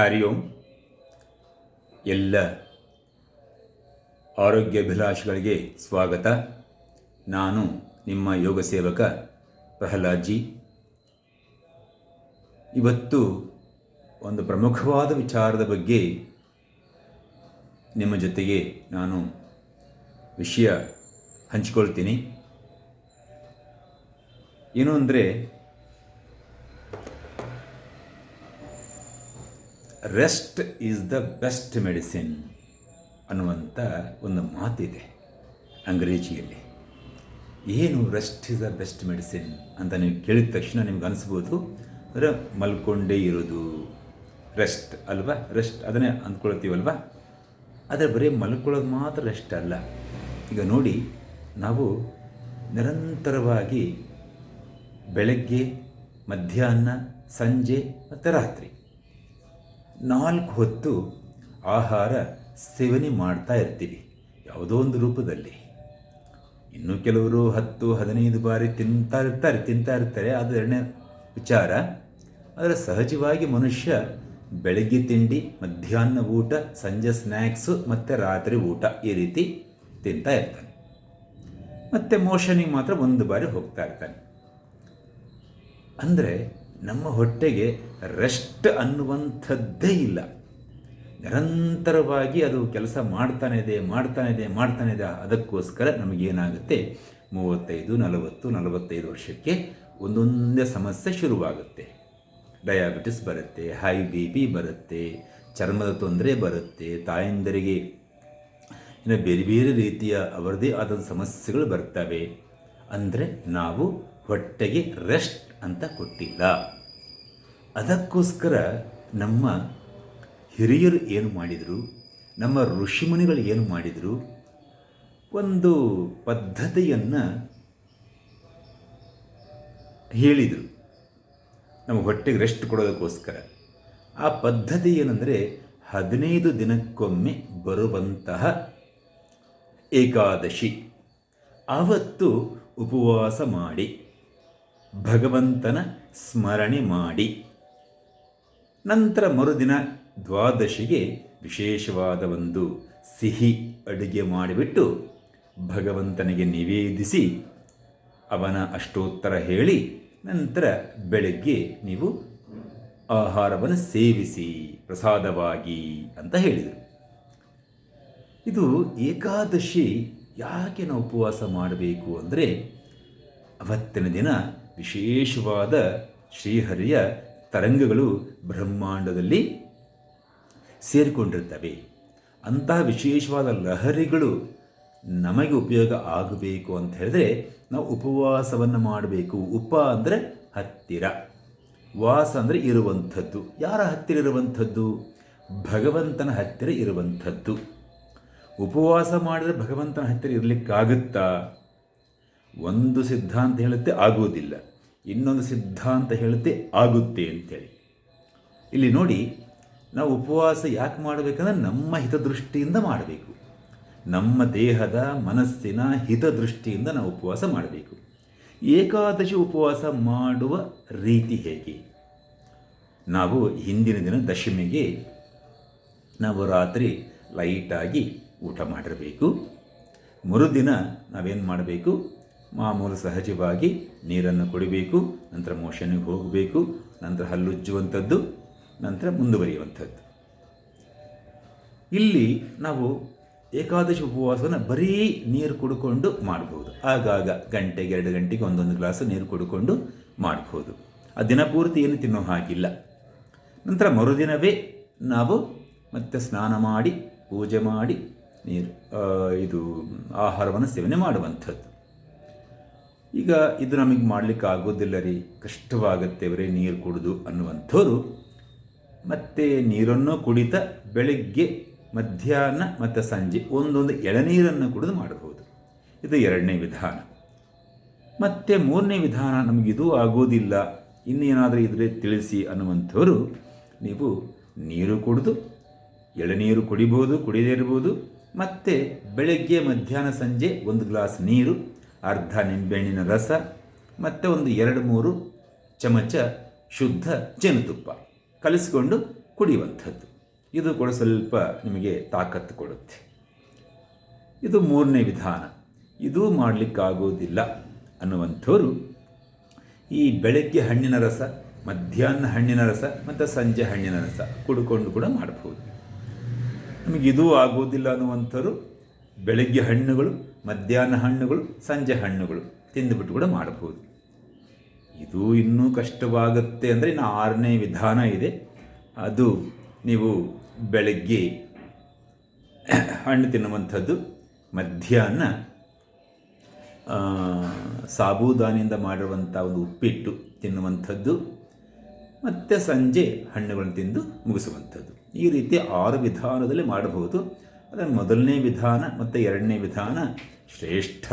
ಹರಿ ಓಂ ಎಲ್ಲ ಆರೋಗ್ಯಾಭಿಲಾಷಿಗಳಿಗೆ ಸ್ವಾಗತ. ನಾನು ನಿಮ್ಮ ಯೋಗ ಸೇವಕ ಪ್ರಹ್ಲಾದ್ಜಿ. ಇವತ್ತು ಒಂದು ಪ್ರಮುಖವಾದ ವಿಚಾರದ ಬಗ್ಗೆ ನಿಮ್ಮ ಜೊತೆಗೆ ನಾನು ವಿಷಯ ಹಂಚಿಕೊಳ್ತೀನಿ. ಏನು ಅಂದರೆ rest is the best medicine ಅನ್ನುವಂಥ ಒಂದು ಮಾತಿದೆ ಅಂಗ್ರೇಜಿಯಲ್ಲಿ. ಏನು rest is the best medicine ಅಂತ ನೀವು ಕೇಳಿದ ತಕ್ಷಣ ನಿಮ್ಗೆ ಅನಿಸ್ಬೋದು? ಅಂದರೆ ಮಲ್ಕೊಂಡೇ ಇರೋದು. ರೆಸ್ಟ್ ಅಲ್ವಾ? ರೆಸ್ಟ್ ಅದನ್ನೇ ಅಂದ್ಕೊಳ್ತೀವಲ್ವ? ಆದರೆ ಬರೀ ಮಲ್ಕೊಳ್ಳೋದು ಮಾತ್ರ ರೆಸ್ಟ್ ಅಲ್ಲ. ಈಗ ನೋಡಿ, ನಾವು ನಿರಂತರವಾಗಿ ಬೆಳಗ್ಗೆ, ಮಧ್ಯಾಹ್ನ, ಸಂಜೆ ಮತ್ತು ರಾತ್ರಿ ನಾಲ್ಕು ಹೊತ್ತು ಆಹಾರ ಸೇವನೆ ಮಾಡ್ತಾ ಇರ್ತೀವಿ, ಯಾವುದೋ ಒಂದು ರೂಪದಲ್ಲಿ. ಇನ್ನು ಕೆಲವರು ಹತ್ತು, ಹದಿನೈದು ಬಾರಿ ತಿಂತಾ ಇರ್ತಾರೆ ತಿಂತಾ ಇರ್ತಾರೆ. ಅದು ಎರಡನೇ ವಿಚಾರ. ಆದರೆ ಸಹಜವಾಗಿ ಮನುಷ್ಯ ಬೆಳಗ್ಗೆ ತಿಂಡಿ, ಮಧ್ಯಾಹ್ನ ಊಟ, ಸಂಜೆ ಸ್ನ್ಯಾಕ್ಸು ಮತ್ತು ರಾತ್ರಿ ಊಟ ಈ ರೀತಿ ತಿಂತಾ ಇರ್ತಾನೆ. ಮತ್ತು ಮೋಷನಿಗೆ ಮಾತ್ರ ಒಂದು ಬಾರಿ ಹೋಗ್ತಾ ಇರ್ತಾನೆ. ಅಂದರೆ ನಮ್ಮ ಹೊಟ್ಟೆಗೆ ರೆಸ್ಟ್ ಅನ್ನುವಂಥದ್ದೇ ಇಲ್ಲ. ನಿರಂತರವಾಗಿ ಅದು ಕೆಲಸ ಮಾಡ್ತಾನೆ ಇದೆ ಮಾಡ್ತಾನೆ ಇದೆ ಮಾಡ್ತಾನೆ ಇದೆ, ಅದಕ್ಕೋಸ್ಕರ ನಮಗೇನಾಗುತ್ತೆ? ಮೂವತ್ತೈದು, ನಲವತ್ತು, ನಲವತ್ತೈದು ವರ್ಷಕ್ಕೆ ಒಂದೊಂದೇ ಸಮಸ್ಯೆ ಶುರುವಾಗುತ್ತೆ. ಡಯಾಬಿಟಿಸ್ ಬರುತ್ತೆ ಹೈ ಬಿ ಪಿ ಬರುತ್ತೆ, ಚರ್ಮದ ತೊಂದರೆ ಬರುತ್ತೆ, ತಾಯಂದರಿಗೆ ಇನ್ನು ಬೇರೆ ಬೇರೆ ರೀತಿಯ ಅವರದೇ ಆದ ಸಮಸ್ಯೆಗಳು ಬರ್ತವೆ. ಅಂದರೆ ನಾವು ಹೊಟ್ಟೆಗೆ ರೆಸ್ಟ್ ಅಂತ ಕೊಟ್ಟಿಲ್ಲ. ಅದಕ್ಕೋಸ್ಕರ ನಮ್ಮ ಹಿರಿಯರು ಏನು ಮಾಡಿದರು, ನಮ್ಮ ಋಷಿಮುನಿಗಳು ಏನು ಮಾಡಿದರು, ಒಂದು ಪದ್ಧತಿಯನ್ನು ಹೇಳಿದರು. ನಮ್ಮ ಹೊಟ್ಟೆಗೆ ರೆಸ್ಟ್ ಕೊಡೋದಕ್ಕೋಸ್ಕರ. ಆ ಪದ್ಧತಿ ಏನಂದರೆ ಹದಿನೈದು ದಿನಕ್ಕೊಮ್ಮೆ ಬರುವಂತಹ ಏಕಾದಶಿ. ಆವತ್ತು ಉಪವಾಸ ಮಾಡಿ. ಭಗವಂತನ ಸ್ಮರಣೆ ಮಾಡಿ. ನಂತರ ಮರುದಿನ ದ್ವಾದಶಿಗೆ ವಿಶೇಷವಾದ ಒಂದು ಸಿಹಿ ಅಡುಗೆ ಮಾಡಿಬಿಟ್ಟು ಭಗವಂತನಿಗೆ ನಿವೇದಿಸಿ ಅವನ ಅಷ್ಟೋತ್ತರ ಹೇಳಿ ನಂತರ ಬೆಳಗ್ಗೆ ನೀವು ಆಹಾರವನ್ನು ಸೇವಿಸಿ ಪ್ರಸಾದವಾಗಿ ಅಂತ ಹೇಳಿದರು. ಇದು ಏಕಾದಶಿ ಯಾಕೆ ನಾವು ಉಪವಾಸ ಮಾಡಬೇಕು ಅಂದರೆ ಅವತ್ತಿನ ದಿನ ವಿಶೇಷವಾದ ಶ್ರೀಹರಿಯ ತರಂಗಗಳು ಬ್ರಹ್ಮಾಂಡದಲ್ಲಿ ಸೇರಿಕೊಂಡಿರ್ತವೆ. ಅಂತಹ ವಿಶೇಷವಾದ ಲಹರಿಗಳು ನಮಗೆ ಉಪಯೋಗ ಆಗಬೇಕು ಅಂತ ಹೇಳಿದ್ರೆ ನಾವು ಉಪವಾಸವನ್ನು ಮಾಡಬೇಕು. ಉಪ ಅಂದರೆ ಹತ್ತಿರ. ವಾಸ ಅಂದರೆ ಇರುವಂಥದ್ದು. ಯಾರ ಹತ್ತಿರ ಇರುವಂಥದ್ದು? ಭಗವಂತನ ಹತ್ತಿರ ಇರುವಂಥದ್ದು. ಉಪವಾಸ ಮಾಡಿದರೆ ಭಗವಂತನ ಹತ್ತಿರ ಇರಲಿಕ್ಕಾಗುತ್ತಾ? ಒಂದು ಸಿದ್ಧಾಂತ ಹೇಳುತ್ತೆ, ಆಗುವುದಿಲ್ಲ. ಇನ್ನೊಂದು ಸಿದ್ಧಾಂತ ಹೇಳುತ್ತೆ, ಆಗುತ್ತೆ ಅಂತೇಳಿ. ಇಲ್ಲಿ ನೋಡಿ, ನಾವು ಉಪವಾಸ ಯಾಕೆ ಮಾಡಬೇಕಂದ್ರೆ ನಮ್ಮ ಹಿತದೃಷ್ಟಿಯಿಂದ ಮಾಡಬೇಕು. ನಮ್ಮ ದೇಹದ ಮನಸ್ಸಿನ ಹಿತದೃಷ್ಟಿಯಿಂದ ನಾವು ಉಪವಾಸ ಮಾಡಬೇಕು. ಏಕಾದಶಿ ಉಪವಾಸ ಮಾಡುವ ರೀತಿ ಹೇಗೆ? ನಾವು ಹಿಂದಿನ ದಿನ ದಶಮಿಗೆ ನಾವು ರಾತ್ರಿ ಲೈಟಾಗಿ ಊಟ ಮಾಡಿರಬೇಕು. ಮರುದಿನ ನಾವೇನು ಮಾಡಬೇಕು? ಮಾಮೂಲು ಸಹಜವಾಗಿ ನೀರನ್ನು ಕುಡಿಬೇಕು, ನಂತರ ಮೋಷನಿಗೆ ಹೋಗಬೇಕು, ನಂತರ ಹಲ್ಲುಜ್ಜುವಂಥದ್ದು, ನಂತರ ಮುಂದುವರಿಯುವಂಥದ್ದು. ಇಲ್ಲಿ ನಾವು ಏಕಾದಶಿ ಉಪವಾಸವನ್ನು ಬರೀ ನೀರು ಕುಡ್ಕೊಂಡು ಮಾಡ್ಬೋದು. ಆಗಾಗ ಗಂಟೆಗೆ ಎರಡು ಗಂಟೆಗೆ ಒಂದೊಂದು ಗ್ಲಾಸ್ ನೀರು ಕುಡ್ಕೊಂಡು ಮಾಡ್ಬೋದು. ಆ ದಿನಪೂರ್ತಿ ಏನು ತಿನ್ನೋ ಹಾಗಿಲ್ಲ. ನಂತರ ಮರುದಿನವೇ ನಾವು ಮತ್ತೆ ಸ್ನಾನ ಮಾಡಿ, ಪೂಜೆ ಮಾಡಿ ನೀರು ಇದು ಆಹಾರವನ್ನು ಸೇವನೆ ಮಾಡುವಂಥದ್ದು. ಈಗ ಇದು ನಮಗೆ ಮಾಡಲಿಕ್ಕೆ ಆಗೋದಿಲ್ಲ ರೀ. ಕಷ್ಟವಾಗುತ್ತೆ ಬರೀ ನೀರು ಕುಡಿದು ಅನ್ನುವಂಥವ್ರು. ಮತ್ತು ನೀರನ್ನು ಕುಡಿತ ಬೆಳಗ್ಗೆ, ಮಧ್ಯಾಹ್ನ ಮತ್ತು ಸಂಜೆ ಒಂದೊಂದು ಎಳನೀರನ್ನು ಕುಡಿದು ಮಾಡಬಹುದು. ಇದು ಎರಡನೇ ವಿಧಾನ. ಮತ್ತು ಮೂರನೇ ವಿಧಾನ ನಮಗಿದು ಆಗೋದಿಲ್ಲ. ಇನ್ನೇನಾದರೂ ಇದ್ರೆ ತಿಳಿಸಿ ಅನ್ನುವಂಥವರು, ನೀವು ನೀರು ಕುಡಿದು, ಎಳನೀರು ಕುಡಿಬೋದು ಕುಡಿದೇ ಇರ್ಬೋದು ಮತ್ತು ಬೆಳಗ್ಗೆ, ಮಧ್ಯಾಹ್ನ, ಸಂಜೆ ಒಂದು ಗ್ಲಾಸ್ ನೀರು ಅರ್ಧ ನಿಂಬೆಹಣ್ಣಿನ ರಸ, ಮತ್ತು ಒಂದು ಎರಡು ಮೂರು ಚಮಚ ಶುದ್ಧ ಜೇನುತುಪ್ಪ ಕಲಿಸಿಕೊಂಡು ಕುಡಿಯುವಂಥದ್ದು. ಇದು ಕೂಡ ಸ್ವಲ್ಪ ನಿಮಗೆ ತಾಕತ್ತು ಕೊಡುತ್ತೆ. ಇದು ಮೂರನೇ ವಿಧಾನ. ಇದೂ ಮಾಡಲಿಕ್ಕಾಗೋದಿಲ್ಲ ಅನ್ನುವಂಥವರು ಈ ಬೆಳಗ್ಗೆ ಹಣ್ಣಿನ ರಸ, ಮಧ್ಯಾಹ್ನ ಹಣ್ಣಿನ ರಸ, ಮತ್ತು ಸಂಜೆ ಹಣ್ಣಿನ ರಸ ಕುಡ್ಕೊಂಡು ಕೂಡ ಮಾಡಬಹುದು ನಮಗಿದೂ ಆಗೋದಿಲ್ಲ ಅನ್ನುವಂಥವ್ರು ಬೆಳಗ್ಗೆ ಹಣ್ಣುಗಳು, ಮಧ್ಯಾಹ್ನ ಹಣ್ಣುಗಳು, ಸಂಜೆ ಹಣ್ಣುಗಳು ತಿಂದುಬಿಟ್ಟು ಕೂಡ ಮಾಡಬಹುದು. ಇದು ಇನ್ನೂ ಕಷ್ಟವಾಗುತ್ತೆ ಅಂದರೆ ಇನ್ನು ಆರನೇ ವಿಧಾನ ಇದೆ. ಅದು ನೀವು ಬೆಳಗ್ಗೆ ಹಣ್ಣು ತಿನ್ನುವಂಥದ್ದು, ಮಧ್ಯಾಹ್ನ ಸಾಬೂದಾನಿಯಿಂದ ಮಾಡಿರುವಂಥ ಒಂದು ಉಪ್ಪಿಟ್ಟು ತಿನ್ನುವಂಥದ್ದು, ಮತ್ತು ಸಂಜೆ ಹಣ್ಣುಗಳನ್ನು ತಿಂದು ಮುಗಿಸುವಂಥದ್ದು. ಈ ರೀತಿ ಆರು ವಿಧಾನದಲ್ಲಿ ಮಾಡಬಹುದು. ಅದನ್ನು ಮೊದಲನೇ ವಿಧಾನ ಮತ್ತು ಎರಡನೇ ವಿಧಾನ ಶ್ರೇಷ್ಠ.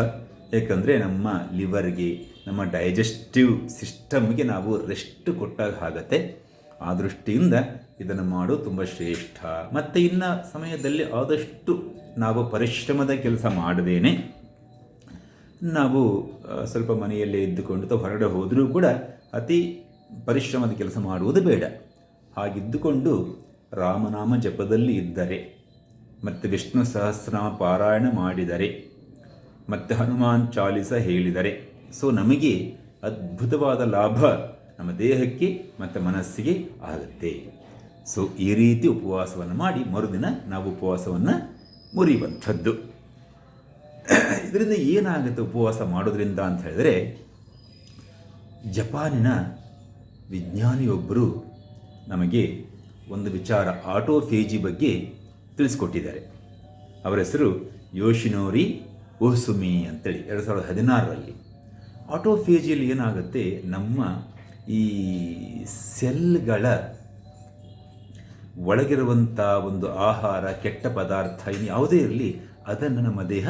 ಏಕೆಂದರೆ ನಮ್ಮ ಲಿವರ್ಗೆ, ನಮ್ಮ ಡೈಜೆಸ್ಟಿವ್ ಸಿಸ್ಟಮ್ಗೆ ನಾವು ರೆಸ್ಟ್ ಕೊಟ್ಟಾಗ ಆಗತ್ತೆ. ಆ ದೃಷ್ಟಿಯಿಂದ ಇದನ್ನು ಮಾಡೋದು ತುಂಬ ಶ್ರೇಷ್ಠ. ಮತ್ತು ಇನ್ನು ಸಮಯದಲ್ಲಿ ಆದಷ್ಟು ನಾವು ಪರಿಶ್ರಮದ ಕೆಲಸ ಮಾಡದೇನೆ. ನಾವು ಸ್ವಲ್ಪ ಮನೆಯಲ್ಲೇ ಇದ್ದುಕೊಂಡು ಅಥವಾ ಹೊರಗಡೆ ಹೋದರೂ ಕೂಡ ಅತಿ ಪರಿಶ್ರಮದ ಕೆಲಸ ಮಾಡುವುದು ಬೇಡ. ಹಾಗಿದ್ದುಕೊಂಡು ರಾಮನಾಮ ಜಪದಲ್ಲಿ ಇದ್ದರೆ ಮತ್ತು ವಿಷ್ಣು ಸಹಸ್ರನಾಮ ಪಾರಾಯಣ ಮಾಡಿದರೆ, ಮತ್ತು ಹನುಮಾನ್ ಚಾಲಿಸ ಹೇಳಿದರೆ. ಸೊ ನಮಗೆ ಅದ್ಭುತವಾದ ಲಾಭ ನಮ್ಮ ದೇಹಕ್ಕೆ, ಮತ್ತು ಮನಸ್ಸಿಗೆ ಆಗುತ್ತೆ. ಸೊ ಈ ರೀತಿ ಉಪವಾಸವನ್ನು ಮಾಡಿ ಮರುದಿನ ನಾವು ಉಪವಾಸವನ್ನು ಮುರಿಯುವಂಥದ್ದು. ಇದರಿಂದ ಏನಾಗುತ್ತೆ ಉಪವಾಸ ಮಾಡೋದ್ರಿಂದ ಅಂತ ಹೇಳಿದರೆ, ಜಪಾನಿನ ವಿಜ್ಞಾನಿಯೊಬ್ಬರು ನಮಗೆ ಒಂದು ವಿಚಾರ, ಆಟೋಫೇಜಿ ಬಗ್ಗೆ ತಿಳಿಸ್ಕೊಟ್ಟಿದ್ದಾರೆ. ಅವರ ಹೆಸರು ಯೋಶಿನೋರಿ ಓಸುಮಿ ಅಂತೇಳಿ. ಎರಡು ಸಾವಿರದ ಹದಿನಾರರಲ್ಲಿ ಆಟೋಫೇಜಿಯಲ್ಲಿ ಏನಾಗುತ್ತೆ, ನಮ್ಮ ಈ ಸೆಲ್ಗಳ ಒಳಗಿರುವಂಥ ಒಂದು ಆಹಾರ, ಕೆಟ್ಟ ಪದಾರ್ಥ ಇನ್ನು ಯಾವುದೇ ಇರಲಿ, ಅದನ್ನು ನಮ್ಮ ದೇಹ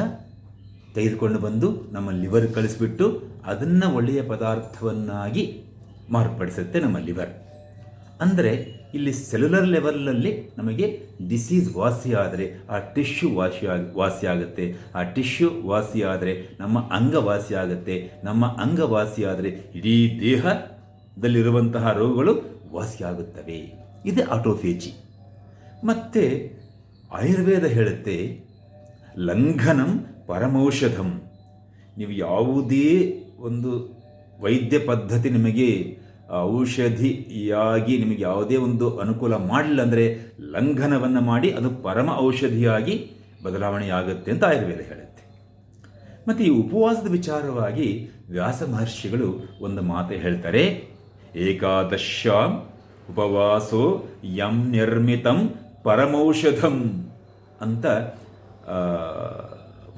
ತೆಗೆದುಕೊಂಡು ಬಂದು ನಮ್ಮ ಲಿವರ್ ಕಳಿಸ್ಬಿಟ್ಟು ಅದನ್ನು ಒಳ್ಳೆಯ ಪದಾರ್ಥವನ್ನಾಗಿ ಮಾರ್ಪಡಿಸುತ್ತೆ ನಮ್ಮ ಲಿವರ್. ಅಂದರೆ ಇಲ್ಲಿ ಸೆಲ್ಯುಲರ್ ಲೆವೆಲ್ನಲ್ಲಿ ನಮಗೆ ಡಿಸೀಸ್ ವಾಸಿಯಾದರೆ ಆ ಟಿಶ್ಯೂ ವಾಸಿ ಆಗುತ್ತೆ ಆ ಟಿಶ್ಯೂ ವಾಸಿಯಾದರೆ ನಮ್ಮ ಅಂಗ ವಾಸಿಯಾಗುತ್ತೆ. ನಮ್ಮ ಅಂಗ ಆದರೆ ಇಡೀ ದೇಹದಲ್ಲಿರುವಂತಹ ರೋಗಗಳು ವಾಸಿಯಾಗುತ್ತವೆ. ಇದೇ ಆಟೋಫೇಜಿ ಮತ್ತು ಆಯುರ್ವೇದ ಹೇಳುತ್ತೆ, ಲಂಘನಂ ಪರಮೌಷಧಂ. ನೀವು ಯಾವುದೇ ಒಂದು ವೈದ್ಯ ಪದ್ಧತಿ ನಿಮಗೆ ಔಷಧಿಯಾಗಿ ನಿಮಗೆ ಯಾವುದೇ ಒಂದು ಅನುಕೂಲ ಮಾಡಲಿಲ್ಲ ಅಂದರೆ ಲಂಘನವನ್ನು ಮಾಡಿ ಅದು ಪರಮ ಔಷಧಿಯಾಗಿ ಬದಲಾವಣೆಯಾಗುತ್ತೆ ಅಂತ ಆಯುರ್ವೇದ ಹೇಳುತ್ತೆ. ಮತ್ತು ಈ ಉಪವಾಸದ ವಿಚಾರವಾಗಿ ವ್ಯಾಸ ಮಹರ್ಷಿಗಳು ಒಂದು ಮಾತು ಹೇಳ್ತಾರೆ, ಏಕಾದಶ್ಯಾಂ ಉಪವಾಸೋ ಯಂ ನಿರ್ಮಿತಂ ಪರಮೌಷಧಂ ಅಂತ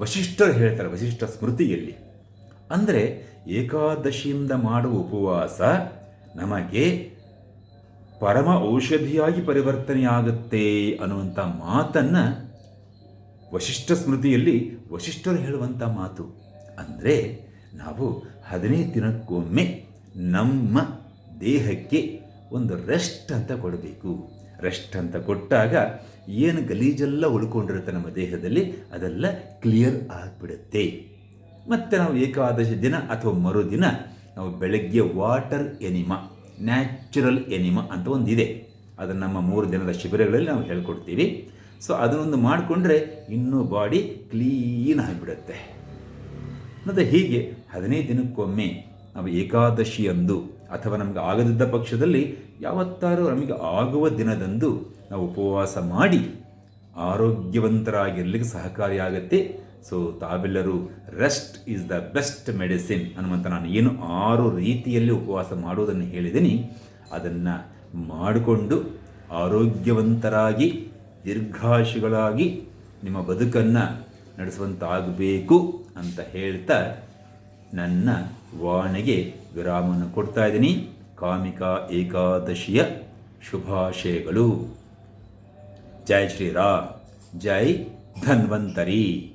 ವಶಿಷ್ಠರು ಹೇಳ್ತಾರೆ, ವಶಿಷ್ಠ ಸ್ಮೃತಿಯಲ್ಲಿ. ಅಂದರೆ ಏಕಾದಶಿಯಿಂದ ಮಾಡುವ ಉಪವಾಸ ನಮಗೆ ಪರಮ ಔಷಧಿಯಾಗಿ ಪರಿವರ್ತನೆಯಾಗುತ್ತೆ ಅನ್ನುವಂಥ ಮಾತನ್ನು ವಶಿಷ್ಠ ಸ್ಮೃತಿಯಲ್ಲಿ ವಶಿಷ್ಠರು ಹೇಳುವಂಥ ಮಾತು. ಅಂದರೆ ನಾವು ಹದಿನೈದು ದಿನಕ್ಕೊಮ್ಮೆ ನಮ್ಮ ದೇಹಕ್ಕೆ ಒಂದು ರೆಸ್ಟ್ ಅಂತ ಕೊಡಬೇಕು. ರೆಸ್ಟ್ ಅಂತ ಕೊಟ್ಟಾಗ ಏನು ಗಲೀಜೆಲ್ಲ ಉಳ್ಕೊಂಡಿರುತ್ತೆ ನಮ್ಮ ದೇಹದಲ್ಲಿ ಅದೆಲ್ಲ ಕ್ಲಿಯರ್ ಆಗಿಬಿಡುತ್ತೆ. ಮತ್ತು ನಾವು ಏಕಾದಶಿ ದಿನ ಅಥವಾ ಮರುದಿನ ನಾವು ಬೆಳಗ್ಗೆ ವಾಟರ್ ಎನಿಮ ನ್ಯಾಚುರಲ್ ಎನಿಮ ಅಂತ ಒಂದಿದೆ. ಅದನ್ನು ನಮ್ಮ ಮೂರು ದಿನದ ಶಿಬಿರಗಳಲ್ಲಿ ನಾವು ಹೇಳ್ಕೊಡ್ತೀವಿ. ಸೊ ಅದನ್ನೊಂದು ಮಾಡಿಕೊಂಡ್ರೆ ಇನ್ನೂ ಬಾಡಿ ಕ್ಲೀನ್ ಆಗಿಬಿಡುತ್ತೆ. ಮತ್ತು ಹೀಗೆ ಹದಿನೈದು ದಿನಕ್ಕೊಮ್ಮೆ ನಾವು ಏಕಾದಶಿಯಂದು ಅಥವಾ ನಮಗೆ ಆಗದಿದ್ದ ಪಕ್ಷದಲ್ಲಿ ಯಾವತ್ತಾರೂ ನಮಗೆ ಆಗುವ ದಿನದಂದು ನಾವು ಉಪವಾಸ ಮಾಡಿ ಆರೋಗ್ಯವಂತರಾಗಿರಲಿಕ್ಕೆ ಸಹಕಾರಿಯಾಗತ್ತೆ. ಸೊ ತಾವೆಲ್ಲರೂ rest is the best medicine ಅನ್ನುವಂಥ ನಾನು ಏನು ಆರು ರೀತಿಯಲ್ಲಿ ಉಪವಾಸ ಮಾಡುವುದನ್ನು ಹೇಳಿದ್ದೀನಿ. ಅದನ್ನು ಮಾಡಿಕೊಂಡು ಆರೋಗ್ಯವಂತರಾಗಿ ದೀರ್ಘಾಶಿಗಳಾಗಿ ನಿಮ್ಮ ಬದುಕನ್ನು ನಡೆಸುವಂತಾಗಬೇಕು ಅಂತ ಹೇಳ್ತಾ ನನ್ನ ವಾಣಿಗೆ ವಿರಾಮವನ್ನು ಕೊಡ್ತಾ ಇದ್ದೀನಿ. ಕಾಮಿಕಾ ಏಕಾದಶಿಯ ಶುಭಾಶಯಗಳು. ಜೈ ಶ್ರೀರಾಮ್, ಜೈ ಧನ್ವಂತರಿ.